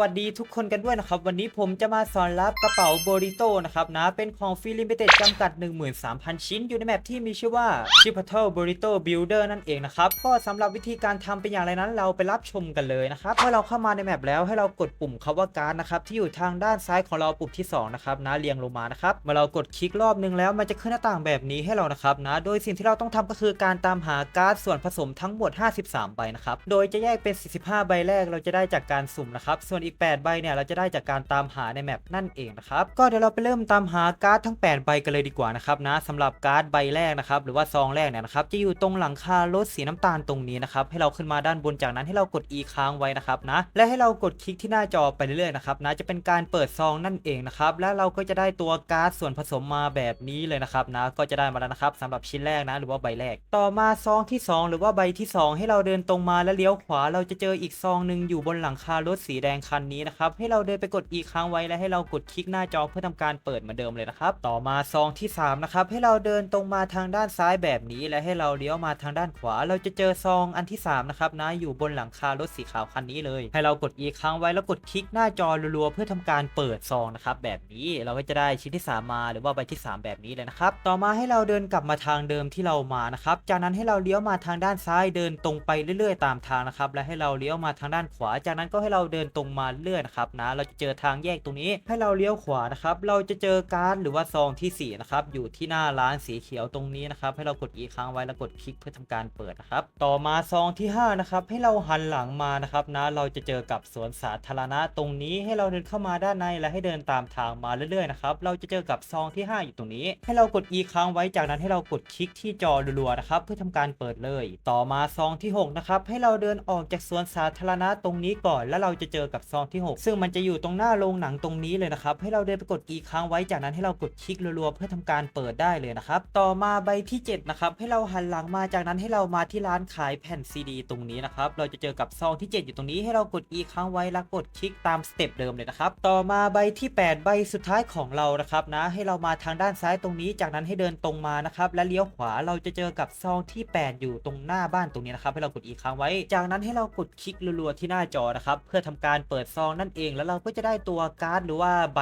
วัสดีทุกคนกันด้วยนะครับ วันนี้ผมจะมาสอนรับกระเป๋าโบริโตนะครับนะ เป็นของฟรีลิมิเต็ดจำกัด 13,000 ชิ้น อยู่ในแมปที่มีชื่อว่า c h i p a t o Burrito Builder นั่นเองนะครับ ก็สำหรับวิธีการทำเป็นอย่างไรนั้นเราไปรับชมกันเลยนะครับเมื่อเราเข้ามาในแมปแล้วให้เรากดปุ่มคำว่าการนะครับ ที่อยู่ทางด้านซ้ายของเราปุ่มที่สองนะครับนะเรียงลงมานะครับเมื่อเรากดคลิกรอบนึงแล้วมันจะขึ้นหน้าต่างแบบนี้ให้เรานะครับนะ โดยสิ่งที่เราต้องทำก็คือการตามหาการ์ดส่วนผสมทั้งหมด 53ใบนะครับโดยจะแยกเป็น 45 ใบแรกเราจะได้จากการสุ่มนะครับส่วนอีก 8 ใบเนี่ยเราจะได้จากการตามหาในแมปนั่นเองนะครับก็เดี๋ยวเราไปเริ่มตามหาการ์ดทั้ง 8 ใบกันเลยดีกว่านะครับนะสำหรับการ์ดใบแรกนะครับหรือว่าซองแรกเนี่ยนะครับจะอยู่ตรงหลังคารถสีน้ำตาลตรงนี้นะครับให้เราขึ้นมาด้านบนจากนั้นให้เรากด e ค้างไว้นะครับนะและให้เรากดคลิกที่หน้าจอไปเรื่อยๆนะครับนะจะเป็นการเปิดซองนั่นเองนะครับและเราก็จะได้ตัวการ์ดส่วนผสมมาแบบนี้เลยนะครับนะก็จะได้มาแล้วนะครับสำหรับชิ้นแรกนะหรือว่าใบแรก ต่อมาซองที่ 2 หรือว่าใบที่ 2 ให้เราเดินตรงมาแล้วเลี้ยวขวา เราจะเจออีกซองหนึ่งอยู่บนหลังคารถสีแดงคันนี้นะครับให้เราเดินไปกด e ค้างไว้และให้เรากดคลิกหน้าจอเพื่อทำการเปิดเหมือนเดิมเลยนะครับต่อมาซองที่3นะครับให้เราเดินตรงมาทางด้านซ้ายแบบนี้ และให้เราเลี้ยวมาทางด้านขวา เราจะเจอซองอันที่3นะครับนะอยู่บนหลังคารถสีขาวคันนี้เลย ให้เรากด e ค้างไว้แล้วกดคลิกหน้าจอรัวๆเพื่อทำการเปิดซองนะครับแบบนี้เราก็จะได้ชิ้นที่ 3 มาหรือว่าใบที่ 3 แบบนี้เลยนะครับต่อมาให้เราเดินกลับมาทางเดิมที่เรามานะครับจากนั้นให้เราเลี้ยวมาทางด้านซ้ายเดินตรงไปเรื่อย ๆ ตามทางนะครับและให้เราเลี้ยวมาทางด้านขวา จากนั้นก็ให้เราเดินตรงมาเรื่อยนะครับนะเราจะเจอทางแยกตรงนี้ ให้เราเลี้ยวขวานะครับเราจะเจอการ์ดหรือว่าซองที่สี่นะครับอยู่ที่หน้าร้านสีเขียวตรงนี้นะครับให้เรากด e ค้างไว้แล้วกดคลิกเพื่อทำการเปิดนะครับต่อมาซองที่ห้านะครับให้เราหันหลังมานะครับนะเราจะเจอกับสวนสาธารณะตรงนี้ให้เราเดินเข้ามาด้านในและให้เดินตามทางมาเรื่อยๆนะครับเราจะเจอกับซองที่ห้าอยู่ตรงนี้ ให้เรากด e ค้างไว้จากนั้นให้เรากดคลิกที่จอรัวๆนะครับเพื่อทำการเปิดเลย ต่อมาซองที่หกนะครับให้เราเดินออกจากสวนสาธารณะตรงนี้ก่อน แล้วเราจะเจอกับซองที่หกซึ่งมันจะอยู่ตรงหน้าโรงหนังตรงนี้เลยนะครับ ให้เราเดินไปกด e ค้างไว้จากนั้นให้เรากดคลิกรัวๆเพื่อทำการเปิดได้เลยนะครับ ต่อมาใบที่เจ็ดนะครับ ให้เราหันหลังมาจากนั้นให้เรามาที่ร้านขายแผ่นซีดีตรงนี้นะครับ เราจะเจอกับซองที่ 7 อยู่ตรงนี้ให้เรากด e ค้างไว้แล้วกดคลิกตามสเต็ปเดิมเลยนะครับ ต่อมาใบที่ 8 ใบสุดท้ายของเรานะครับนะ ให้เรามาทางด้านซ้ายตรงนี้ จากนั้นให้เดินตรงมานะครับ และเลี้ยวขวาเราจะเจอกับซองที่ 8 อยู่ตรงหน้าบ้านตรงนี้นะครับ ให้เรากด e ค้างไว้ จากนั้นให้เรากดคลิกรัวๆที่หน้าจอนะครับ เพื่อทำการเปิดซองนั่นเองแล้วเราก็จะได้ตัวการ์ดหรือว่าใบ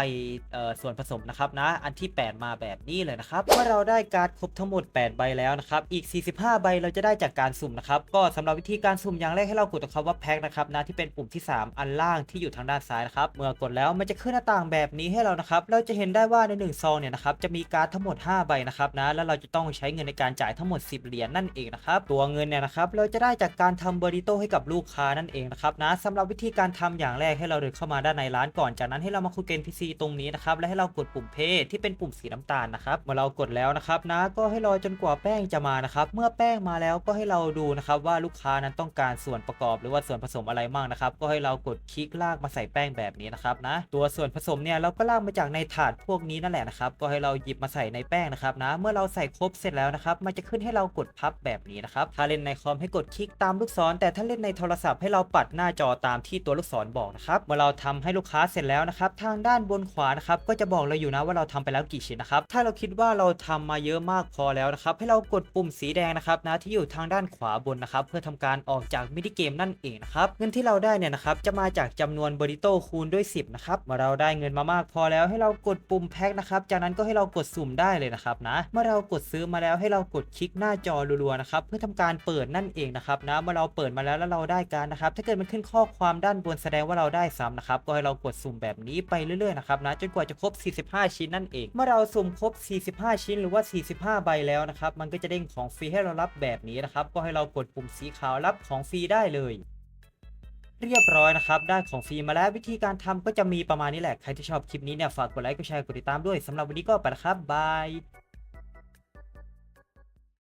ส่วนผสมนะครับนะอันที่ 8 มาแบบนี้เลยนะครับเมื่อเราได้การ์ดครบทั้งหมด 8 ใบแล้วนะครับอีก 45 ใบเราจะได้จากการสุ่มนะครับก็สำหรับวิธีการสุ่มอย่างแรกให้เรากดตรงคำว่าแพ็คนะครับนะที่เป็นปุ่มที่ 3 อันล่างที่อยู่ทางด้านซ้ายนะครับเมื่อกดแล้วมันจะขึ้นหน้าต่างแบบนี้ให้เรานะครับเราจะเห็นได้ว่าใน1ซองเนี่ยนะครับจะมีการ์ดทั้งหมด 5 ใบนะครับนะแล้วเราจะต้องใช้เงินในการจ่ายทั้งหมด 10 เหรียญนั่นเองนะครับตัวเงินเนี่ยนะครับเราจะได้จากการทำเบอริโตให้กับลูกค้านั่นเองนะครับนะสำหรับวิธีการทำอย่างแรกให้เราเดินเข้ามาด้านในร้านก่อนจากนั้นให้เรามาคุยเกมพีซีตรงนี้นะครับและให้เรากดปุ่มเพย์ที่เป็นปุ่มสีน้ำตาลนะครับเมื่อเรากดแล้วนะครับนะก็ให้รอจนกว่าแป้งจะมานะครับเมื่อแป้งมาแล้วก็ให้เราดูนะครับว่าลูกค้านั้นต้องการส่วนประกอบ หรือว่าส่วนผสมอะไรบ้างนะครับก็ให้เรากดคลิกลากมาใส่แป้งแบบนี้นะครับนะตัวส่วนผสมเนี่ยเราก็ลากมาจากในถาดพวกนี้นั่นแหละนะครับก็ให้เราหยิบมาใส่ในแป้งนะครับนะเมื่อเราใส่ครบเสร็จแล้วนะครับมันจะขึ้นให้เรากดพับแบบนี้นะครับถ้าเล่นในคอมให้กดคลิกตามลูกศร แต่ถ้าเล่นในโทรศัพท์ให้เราปัดหน้าจอตามที่ตัวลูกศรบอกนะครับเมื่อเราทำให้ลูกค้าเสร็จแล้วนะครับทางด้านบนขวานะครับก็จะบอกเราอยู่นะว่าเราทำไปแล้วกี่ชิ้นนะครับถ้าเราคิดว่าเราทำมาเยอะมากพอแล้วนะครับให้เรากดปุ่มสีแดงนะครับนะที่อยู่ทางด้านขวาบนนะครับเพื่อทำการออกจากมินิเกมนั่นเองนะครับเงินที่เราได้เนี่ยนะครับจะมาจากจำนวนบริโตคูณด้วย 10นะครับเมื่อเราได้เงินมามากพอแล้วให้เรากดปุ่มแพ็คนะครับจากนั้นก็ให้เรากดสุ่มได้เลยนะครับนะเมื่อเรากดซื้อมาแล้วให้เรากดคลิกหน้าจอรัวๆนะครับเพื่อทำการเปิดนั่นเองนะครับนะเมื่อเราเปิดมาแล้วแล้วเราได้การนะครับถ้าเกิดมันขึ้นข้อความด้านบนแสดงว่าเราได้ซ้ำนะครับ ก็ให้เรากดสุ่มแบบนี้ไปเรื่อยๆนะครับนะจนกว่าจะครบ 45 ชิ้นนั่นเอง เมื่อเราสุ่มครบ 45 ชิ้นหรือว่า 45 ใบแล้วนะครับมันก็จะเด้งของฟรีให้เรารับแบบนี้นะครับก็ให้เรากดปุ่มสีขาวรับของฟรีได้เลยเรียบร้อยนะครับ ได้ของฟรีมาแล้ววิธีการทำก็จะมีประมาณนี้แหละ ใครที่ชอบคลิปนี้เนี่ย ฝากกดไลค์ กดแชร์ กดติดตามด้วยสำหรับวันนี้ก็ไปแล้วครับ บาย